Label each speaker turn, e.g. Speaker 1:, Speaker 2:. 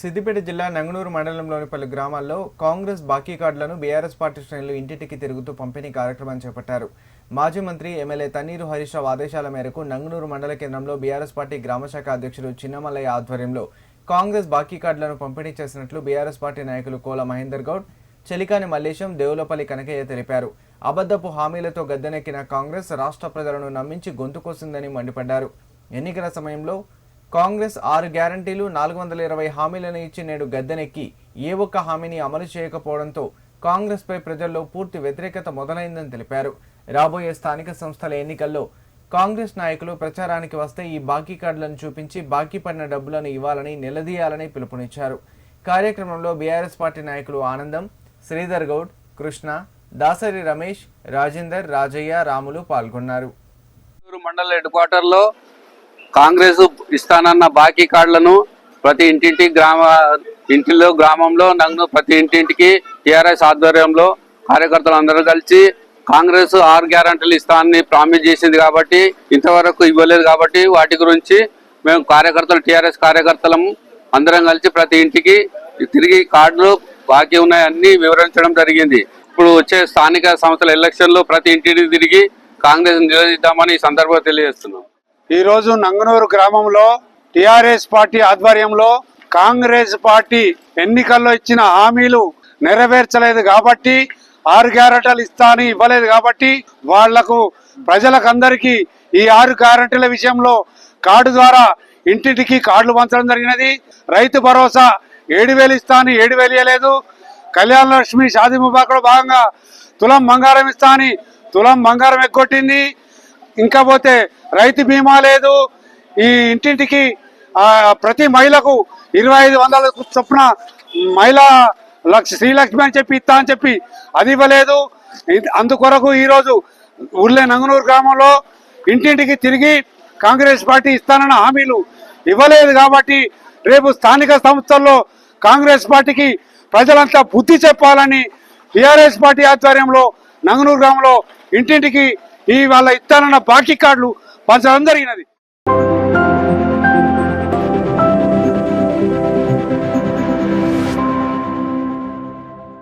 Speaker 1: సిద్దిపేట జిల్లా నంగనూరు మండలంలోని పలు గ్రామాల్లో కాంగ్రెస్ బాకీ కార్డులను బీఆర్ఎస్ పార్టీ శ్రేణులు ఇంటింటికి తిరుగుతూ పంపిణీ కార్యక్రమం చేపట్టారు. మాజీ మంత్రి ఎమ్మెల్యే తన్నీరు హరీష్ రావు ఆదేశాల మేరకు నంగనూరు మండల కేంద్రంలో బీఆర్ఎస్ పార్టీ గ్రామశాఖ అధ్యక్షుడు చిన్నమల్లయ్య ఆధ్వర్యంలో కాంగ్రెస్ బాకీ కార్డులను పంపిణీ చేసినట్లు బీఆర్ఎస్ పార్టీ నాయకులు కోల మహేందర్ గౌడ్ చెలికాని మల్లేశం దేవులపల్లి కనకయ్య తెలిపారు. అబద్ధపు హామీలతో గద్దెనెక్కిన కాంగ్రెస్ రాష్ట్ర ప్రజలను నమ్మించి గొంతుకోసిందని మండిపడ్డారు. ఎన్నికల సమయంలో కాంగ్రెస్ ఆరు గ్యారంటీలు నాలుగు వందల ఇరవై హామీలను ఇచ్చి నేడు గద్దెనెక్కి ఏ ఒక్క హామీని అమలు చేయకపోవడంతో కాంగ్రెస్పై ప్రజల్లో పూర్తి వ్యతిరేకత మొదలైందని తెలిపారు. రాబోయే స్థానిక సంస్థల ఎన్నికల్లో కాంగ్రెస్ నాయకులు ప్రచారానికి వస్తే ఈ బాకీ కార్డులను చూపించి బాకీ పడిన డబ్బులను ఇవ్వాలని నిలదీయాలని పిలుపునిచ్చారు. కార్యక్రమంలో బీఆర్ఎస్ పార్టీ నాయకులు ఆనందం శ్రీధర్ గౌడ్ కృష్ణ దాసరి రమేష్ రాజేందర్ రాజయ్య రాములు పాల్గొన్నారు.
Speaker 2: మండల హెడ్ క్వార్టర్లో కాంగ్రెస్ ఇస్తానన్న బాకీ కార్డులను ప్రతి ఇంటింటి గ్రామ ఇంటిలో గ్రామంలో నన్ను ప్రతి ఇంటింటికి టిఆర్ఎస్ ఆధ్వర్యంలో కార్యకర్తలు అందరూ కలిసి కాంగ్రెస్ ఆరు గ్యారంటీలు ఇస్తానని ప్రామిస్ చేసింది కాబట్టి ఇంతవరకు ఇవ్వలేదు కాబట్టి వాటి గురించి మేము కార్యకర్తలు టిఆర్ఎస్ కార్యకర్తలం అందరం కలిసి ప్రతి ఇంటికి తిరిగి కార్డులు బాకీ ఉన్నాయన్నీ వివరించడం జరిగింది. ఇప్పుడు వచ్చే స్థానిక సంస్థల ఎలక్షన్లో ప్రతి ఇంటికి తిరిగి కాంగ్రెస్ నిరోధిద్దామని ఈ సందర్భంగా తెలియజేస్తున్నాం.
Speaker 3: ఈరోజు నంగనూరు గ్రామంలో టిఆర్ఎస్ పార్టీ ఆధ్వర్యంలో కాంగ్రెస్ పార్టీ ఎన్నికల్లో ఇచ్చిన హామీలు నెరవేర్చలేదు కాబట్టి ఆరు గ్యారెంటీలు ఇస్తాని ఇవ్వలేదు కాబట్టి వాళ్ళకు ప్రజలకందరికీ ఈ ఆరు గ్యారెంటీల విషయంలో కార్డు ద్వారా ఇంటింటికి కార్డులు పంచడం జరిగినది. రైతు భరోసా ఏడు వేలు ఇస్తాను ఏడు వేలు ఇవ్వలేదు కళ్యాణ లక్ష్మి షాదీ ముబాక్లో భాగంగా తులం బంగారం ఇస్తా అని తులం బంగారం ఎగ్గొట్టింది. ఇంకా పోతే రైతు బీమా లేదు. ఈ ఇంటింటికి ప్రతి మహిళకు ఇరవై ఐదు వందల చొప్పున మహిళా లక్ష శ్రీలక్ష్మి అని చెప్పి ఇస్తా అని చెప్పి అది ఇవ్వలేదు. అందుకొరకు ఈరోజు ఊర్లే నంగనూరు గ్రామంలో ఇంటింటికి తిరిగి కాంగ్రెస్ పార్టీ ఇస్తానన్న హామీలు ఇవ్వలేదు కాబట్టి రేపు స్థానిక సంస్థల్లో కాంగ్రెస్ పార్టీకి ప్రజలంతా బుద్ధి చెప్పాలని టిఆర్ఎస్ పార్టీ ఆధ్వర్యంలో నంగనూరు గ్రామంలో ఇంటింటికి ఈ వాళ్ళ ఇస్తానన్న బాకీ కార్డులు పంచడం